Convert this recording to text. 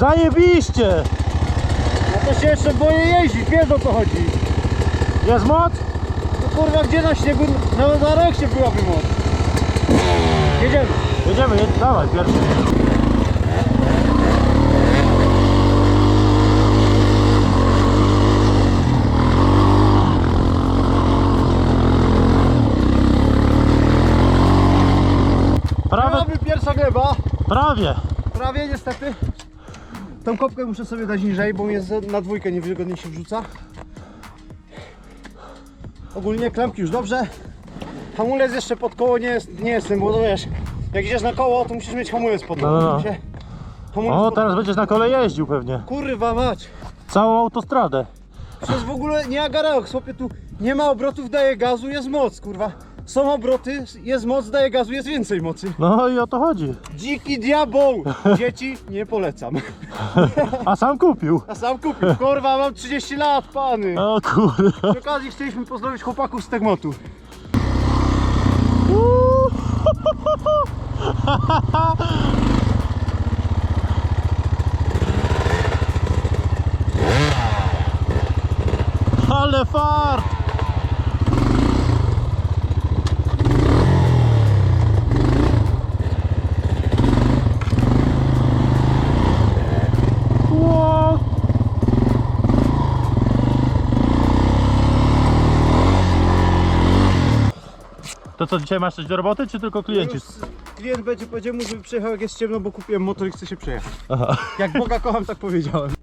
Zajebiście! No to się jeszcze boję jeździć, wiesz o co chodzi. Jest moc? No kurwa, gdzie na śniegu, na, na reksie byłaby moc. Jedziemy. Jedziemy, jedź, dawaj, pierwszy. Prawie, Prawie pierwsza gleba. prawie. Prawie niestety. Tą kopkę muszę sobie dać niżej, bo mnie na dwójkę niewygodnie się wrzuca. Ogólnie klamki już dobrze. Hamulec jeszcze pod koło nie jest, nie jestem, bo to wiesz, jak idziesz na koło, to musisz mieć hamulec pod No, no, no. Hamulec O, pod... teraz będziesz na kole jeździł pewnie. Kurwa mać. Całą autostradę. Przecież w ogóle nie agarał, chłopie, tu nie ma obrotów, daje gazu, jest moc, kurwa. Są obroty, jest moc, daje gazu, jest więcej mocy. No i o to chodzi. Dziki diabeł! Dzieci nie polecam. A sam kupił. A sam kupił. Kurwa, mam 30 lat, pany. O kurde. Przy okazji chcieliśmy pozdrowić chłopaków z Tegmotu. Ale fart! To co, dzisiaj masz coś do roboty, czy tylko klienci? Już klient będzie powiedział mu, żeby przyjechał jak jest ciemno, bo kupiłem motor i chce się przejechać. Aha. Jak Boga kocham, tak powiedziałem.